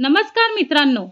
नमस्कार मित्रांनो.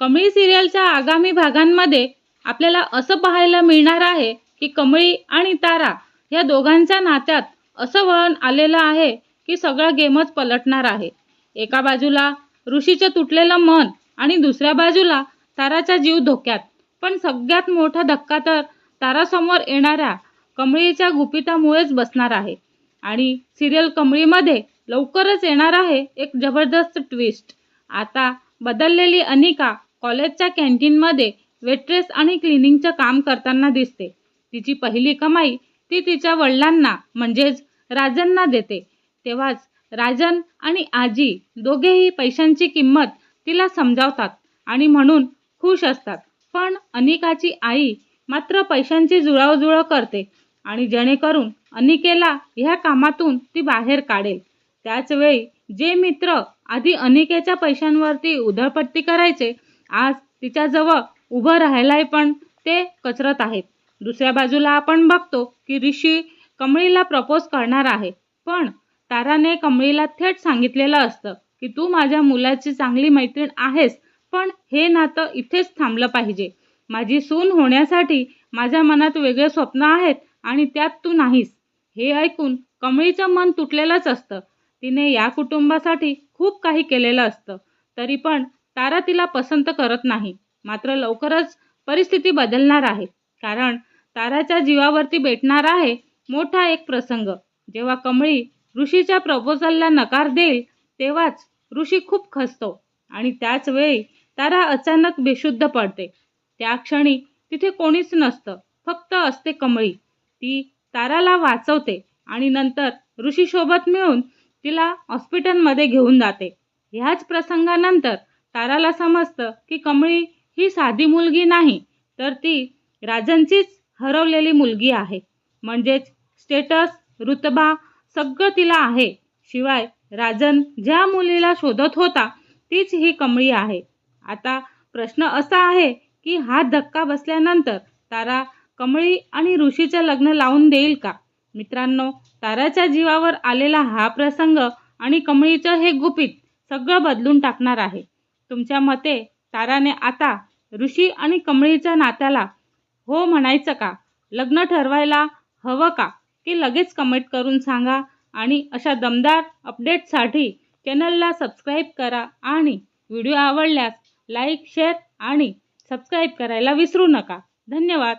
कमळी सिरियलच्या आगामी भागांमध्ये आपल्याला असं पाहायला मिळणार आहे की कमळी आणि तारा या दोघांच्या नात्यात असं वळण आलेलं आहे की सगळा गेमच पलटणार आहे. एका बाजूला ऋषीचं तुटलेलं मन आणि दुसऱ्या बाजूला ताराचा जीव धोक्यात. पण सगळ्यात मोठा धक्का तर तारासमोर येणाऱ्या कमळीच्या गुपितामुळेच बसणार आहे. आणि सिरियल कमळीमध्ये लवकरच येणार आहे एक जबरदस्त ट्विस्ट आता बदललेली अनिका कॉलेजच्या कॅन्टीनमध्ये वेट्रेस आणि क्लिनिंगचं काम करताना दिसते. तिची पहिली कमाई ती तिच्या वडिलांना म्हणजेच राजनना देते. तेव्हाच राजन आणि आजी दोघेही पैशांची किंमत तिला समजावतात आणि म्हणून खुश असतात. पण अनिकाची आई मात्र पैशांची जुळावजुळव करते आणि जेणेकरून अनिकेला ह्या कामातून ती बाहेर काढेल. त्याचवेळी जे मित्र आधी अनिकेच्या पैशांवरती उधळपट्टी करायचे. आज तिच्याजवळ उभं राहायलाही पण ते कचरत आहेत. दुसऱ्या बाजूला आपण बघतो की ऋषी कमळीला प्रपोज करणार आहे. पण ताराने कमळीला थेट सांगितलेलं असतं की तू माझ्या मुलाची चांगली मैत्रीण आहेस पण हे नातं इथेच थांबलं पाहिजे. माझी सून होण्यासाठी माझ्या मनात वेगळे स्वप्न आहेत आणि त्यात तू नाहीस. हे ऐकून कमळीचं मन तुटलेलंच असतं. तिने या कुटुंबासाठी खूप काही केलेलं असतं. तरी पण तारा तिला पसंत करत नाही. मात्र लवकरच परिस्थिती बदलणार आहे. कारण ताराच्या जीवावरती बेटणार आहे मोठा एक प्रसंग. जेव्हा कमळी ऋषीच्या प्रपोजलला नकार देईल तेव्हाच ऋषी खूप खसतो आणि त्याच वेळी तारा अचानक बेशुद्ध पडते. त्या क्षणी तिथे कोणीच नसतं फक्त असते कमळी. ती ताराला वाचवते आणि नंतर ऋषीसोबत मिळून तिला हॉस्पिटलमध्ये घेऊन जाते. ह्याच प्रसंगानंतर ताराला समजतं की कमळी ही साधी मुलगी नाही तर ती राजनचीच हरवलेली मुलगी आहे. म्हणजेच स्टेटस रुतबा सगळं तिला आहे. शिवाय राजन ज्या मुलीला शोधत होता तीच ही कमळी आहे. आता प्रश्न असा आहे की हा धक्का बसल्यानंतर तारा कमळी आणि ऋषीचं लग्न लावून देईल का? मित्रांनो ताराच्या जीवावर आलेला हा प्रसंग आणि कमळीचं हे गुपित सगळं बदलून टाकणार आहे. तुमच्या मते ताराने आता ऋषी आणि कमळीच्या नात्याला हो म्हणायचं का? लग्न ठरवायला हवं का? की लगेच कमेंट करून सांगा आणि अशा दमदार अपडेटसाठी चॅनलला सबस्क्राईब करा आणि व्हिडिओ आवडल्यास लाईक शेअर आणि सबस्क्राईब करायला विसरू नका. धन्यवाद.